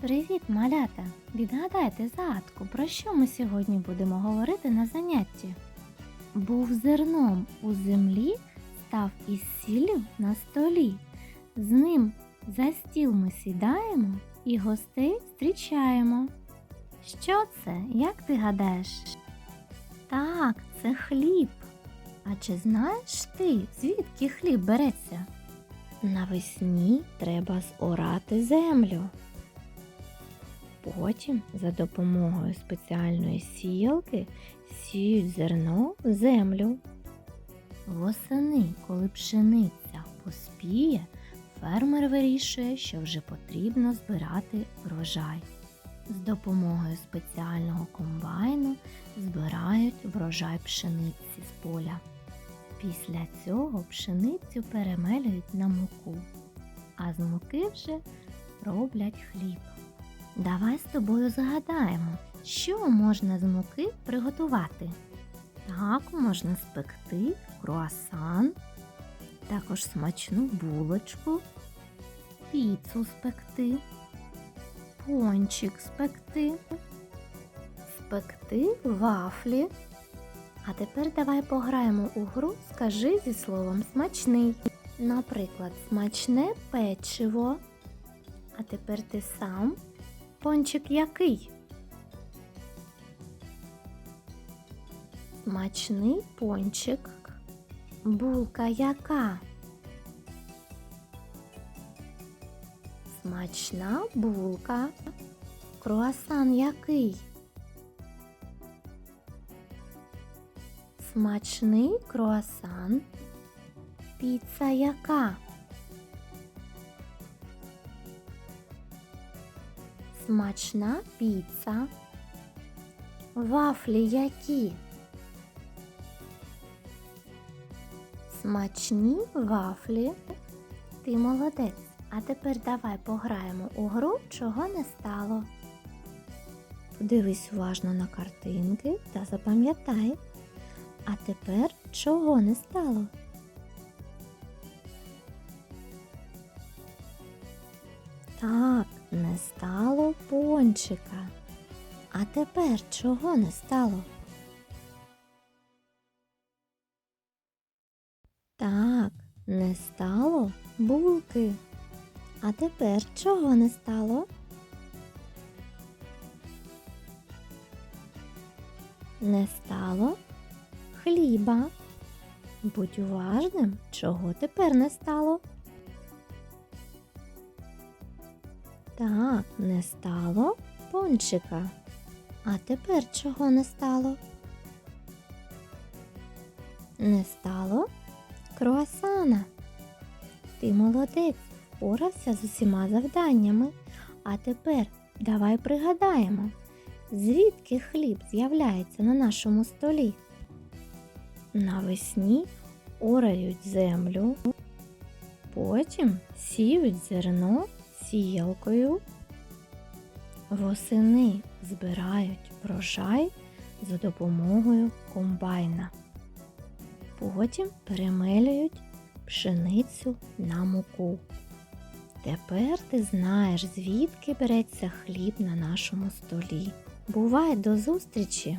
Привіт, малята! Відгадайте загадку, про що ми сьогодні будемо говорити на занятті. Був зерном у землі, став із сіллю на столі. З ним за стіл ми сідаємо і гостей зустрічаємо. Що це, як ти гадаєш? Так, це хліб. А чи знаєш ти, звідки хліб береться? Навесні треба зорати землю. Потім за допомогою спеціальної сіялки сіють зерно в землю. Восени, коли пшениця поспіє, фермер вирішує, що вже потрібно збирати врожай. З допомогою спеціального комбайну збирають врожай пшениці з поля. Після цього пшеницю перемелюють на муку, а з муки вже роблять хліб. Давай з тобою згадаємо, що можна з муки приготувати. Так, можна спекти круасан, також смачну булочку, піцу спекти, пончик спекти, спекти вафлі. А тепер давай пограємо у гру Скажи зі словом смачний. Наприклад, смачне печиво. А тепер ти сам. Пончик який? Смачний пончик. Булка яка? Смачна булка. Круасан який? Смачний круасан. Піца яка? Смачна піца. Вафлі які? Смачні вафлі. Ти молодець. А тепер давай пограємо у гру, чого не стало. Подивись уважно на картинки та запам'ятай. А тепер чого не стало? Так, не стало пончика. А тепер чого не стало? Так, не стало булки. А тепер чого не стало? Не стало хліба. Будь уважним, чого тепер не стало. Так, не стало пончика. А тепер чого не стало? Не стало круасана. Ти молодець, впорався з усіма завданнями. А тепер давай пригадаємо, звідки хліб з'являється на нашому столі. Навесні орають землю, потім сіють зерно сіялкою. Восени збирають врожай за допомогою комбайна. Потім перемелюють пшеницю на муку. Тепер ти знаєш, звідки береться хліб на нашому столі. Бувай до зустрічі!